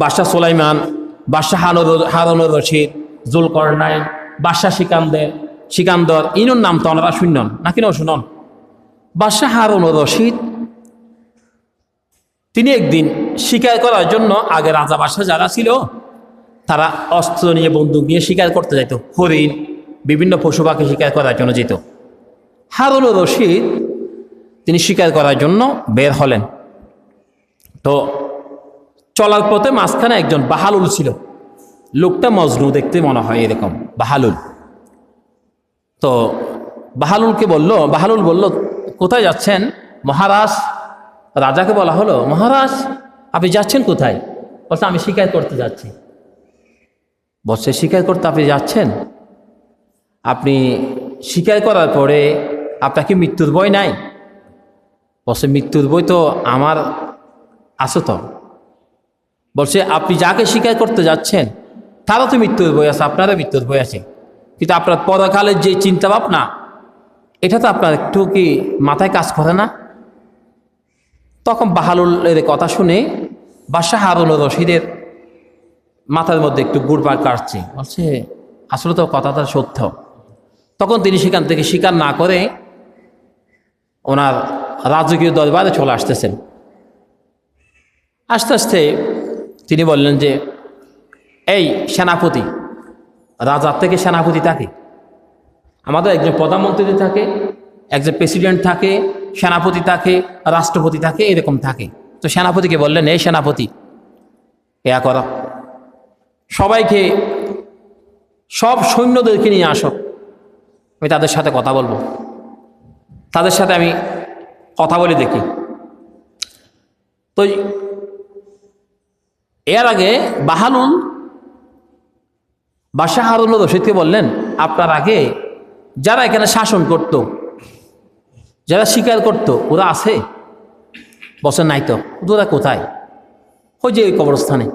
বাদশাহ সোলাইমান, বাদশাহ হারুন হারুনুর রশিদ, জুলকরনাইন, বাদশাহ সিকান্দের সিকান্দর, ইনুর নাম তো ওনারা শুনন না শুনন বাদশাহ হারুনুর রশিদ, তিনি একদিন শিকার করার জন্য আগে রাজা বাদশাহ যারা ছিল, তারা অস্ত্র নিয়ে বন্দুক নিয়ে শিকার করতে যেত হরিণ, বিভিন্ন পশু পাখি শিকার করার জন্য যেত। হারুনুর রশিদ, তিনি শিকার করার জন্য বের হলেন। তো চলার পথে মাঝখানে একজন বাহালুল ছিল। লোকটা মজনু দেখতে মনে হয় এরকম, বাহালুল। তো বাহালুলকে বলল, বাহালুল বলল, কোথায় যাচ্ছেন? মহারাজ? রাজাকে বলা হলো, মহারাজ, আপনি যাচ্ছেন কোথায়? বলছে, আমি শিকার করতে যাচ্ছি। বলছে, শিকার করতে আপনি যাচ্ছেন? আপনি শিকার করার পরে আপনার কি মৃত্যুর বই নাই? বলছে, মৃত্যুর বই তো আমার আছে তো। বলছে, আপনি যাকে স্বীকার করতে যাচ্ছেন তারা তো মৃত্যুর বই আছে, আপনারও মৃত্যুর বই আছে। কিন্তু আপনার পরকালের যে চিন্তা ভাবনা এটা তো আপনার একটু কি মাথায় কাজ করে না? তখন বাহালুলের কথা শুনে বাদশাহ হারুন রশিদের মাথার মধ্যে একটু গুড়পাড় কাটছে। বলছে, আসলে তো কথাটা সত্য। তখন তিনি সেখান থেকে স্বীকার না করে ওনার রাজকীয় দরবারে চলে আসতেছেন। আস্তে আস্তে তিনি বললেন যে, এই সেনাপতি, রাজার থেকে সেনাপতি থাকে আমাদের একজন প্রধানমন্ত্রী থাকে, একজন প্রেসিডেন্ট থাকে, সেনাপতি থাকে, রাষ্ট্রপতি থাকে, এরকম থাকে। তো সেনাপতিকে বললেন, এই সেনাপতি এয়া কর। সবাইকে, সব সৈন্যদেরকে নিয়ে আসো। আমি তাদের সাথে কথা বলব। তাদের সাথে আমি কথা বলে দেখি। তো এর আগে বাহালুল বাদশাহ হারুন রশিদকে বললেন, আপনার আগে যারা এখানে শাসন করত, যারা স্বীকার করত, ওরা আছে? বসে নাই তো, ওরা কোথায়? ওই যে ওই কবরস্থানে।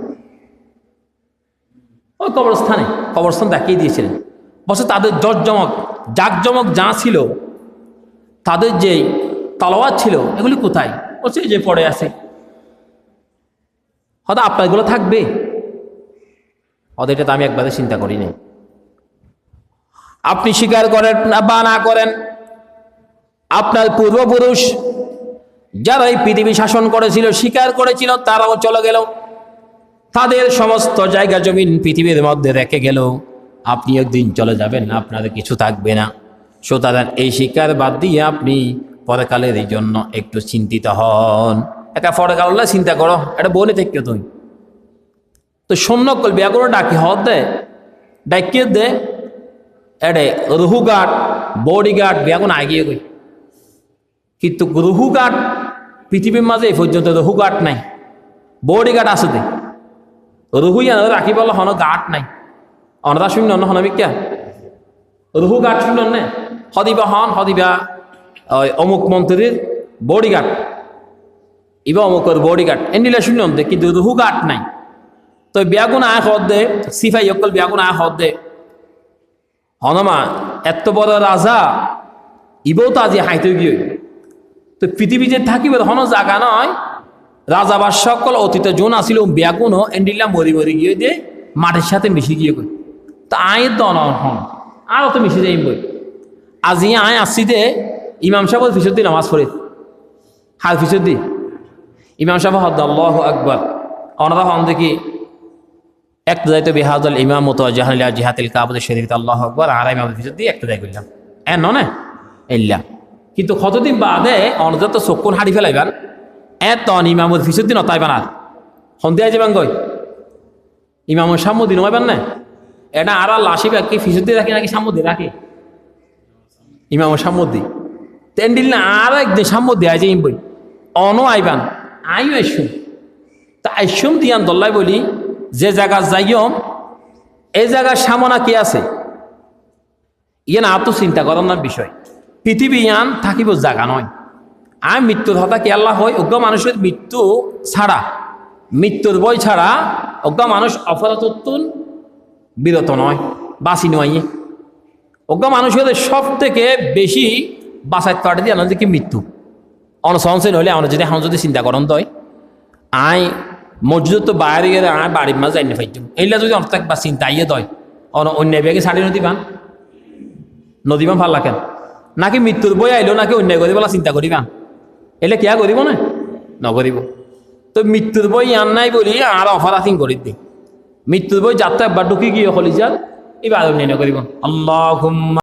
ওই কবরস্থানে, কবরস্থান দেখিয়ে দিয়েছিলেন। বসে তাদের জমক জাকজমক যা ছিল, তাদের যে তালোয়ার ছিল, এগুলি কোথায়? বলছে যে পড়ে আছে। হয়তো আপনার এগুলো থাকবে। হয়তো এটা তো আমি একবারে চিন্তা করি নাই আপনি স্বীকার করেন বা না করেন, আপনার পূর্বপুরুষ যারা এই পৃথিবী শাসন করেছিল, স্বীকার করেছিল, তারাও চলে গেল। তাদের সমস্ত জায়গা জমিন পৃথিবীর মধ্যে রেখে গেল। আপনি একদিন চলে যাবেন, আপনার কিছু থাকবে না। সুতরাং এই শিকার বাদ দিয়ে আপনি পরকালের এই জন্য একটু চিন্তিত হন। একা পরকাল চিন্তা করো, এটা বলে থেকে তুমি। তো শূন্য করবি এগুলো ডাকি হত দে, ডাকিয়ে দে, এডে বডি গার্ড বেগুন আগিয়ে গই কিন্তু রুহু গার্ড পৃথিবীর মাঝে এই পর্যন্ত রুহু গার্ড নাই বডি গার্ড আছে দে। রুহু জানো রাখি বলো হন গার্ড নাই। অনরা শূন্য অন্য হনবিকা রুহু গার্ড শূন্য নে, হদিবা হন, হদিবা অমুক মন্ত্রীর বডি গার্ড ইবা অমুকের বডি গার্ড এনিলে শূন্য দে, কিন্তু রুহু গার্ড নাই। তো বিয়াগুন আয় হদ দে সিফাই অকল বিয়াগুন আয় হদ দে। হনমা এত বড় রাজা ইবও তো আজি হাইতে গিয়ে। তো পৃথিবী যে থাকিবে হন জাগা নয় রাজা বা সকল অতীত জোন আসিল ব্যাগুন এন্ডিল্লা মরি মরি গিয়ে দিয়ে মাটির সাথে মিশে গিয়ে কই তো আয় দন হন আরও তো মিশে যাই বই আজি আয় আসছি দে, ইমাম সাহেব ফিসুদ্দি নামাজ পড়ে হার ফিসুদ্দি ইমাম সাহেব হদ আল্লাহ আকবর। অনাদা হন দেখি একটা দায়িত্ব বিহাদুল ইমাম মতো জাহানিলা জিহাতিল কাবুদের শরীর আল্লাহ আকবর, আর ইমাম ফিসুদ্দি একটা দায় করলাম এ ননে এল্লা। কিন্তু কতদিন বাদে অনযত চকুন হাড়ি ফেলাইবার। এত ইমামুল ফিসুদ্দিন অতাই বানার সন্ধ্যা যাবেন গই ইমামুর সাম্মুদ্দিন নমাইবেন না। এটা আর লাসিবা কি ফিসুদ্দি রাখি নাকি সাম্মুদ্দি রাখি? ইমামুর সাম্মুদ্দি তেন্ডিল না, আর একদিন সাম্মুদ্দি আই যাই বই অন আইবান। আইও এসুম তা আইসুম দিয়ান দল্লাই বলি, যে জায়গা যাইম এই জায়গার সামনা কি আছে? ইয়ে না তো চিন্তা করার বিষয়। পৃথিবী ইয়ান থাকিব জাগা নয়। আর মৃত্যুর হতা কি আল্লাহ হয়? অজ্ঞ মানুষের মৃত্যু ছাড়া। মৃত্যুর বই ছাড়া অজ্ঞ মানুষ অপরাধত্তুন বিরত নয় বাসি নয়। অজ্ঞ মানুষের সব থেকে বেশি বাসায় কাটে দিয়ে কি মৃত্যু। অনসংসেন হলে আমরা যদি এখন যদি চিন্তা করেন তয় আই মসজিদ তো বাইরে গেলে আর বাড়ির মাঝে যাই না ফাইতাম এইলা যদি অর্থাৎ বা চিন্তা ইয়ে দয় অন- অন্য বেগে ছাড়ি নদী পান নদী পান ভালো কেন নাকি মৃত্যুর বই আইলো নাকি অন্য করি বলা চিন্তা করিবা এলে কিয়া করিব না? নকরিব তো মৃত্যুর বই আন নাই বলি আর অফার আথিং করি দি। মৃত্যুর বই যাত্রা একবার ঢুকি গিয়ে হলি যান এবার অন্য করিব আল্লাহ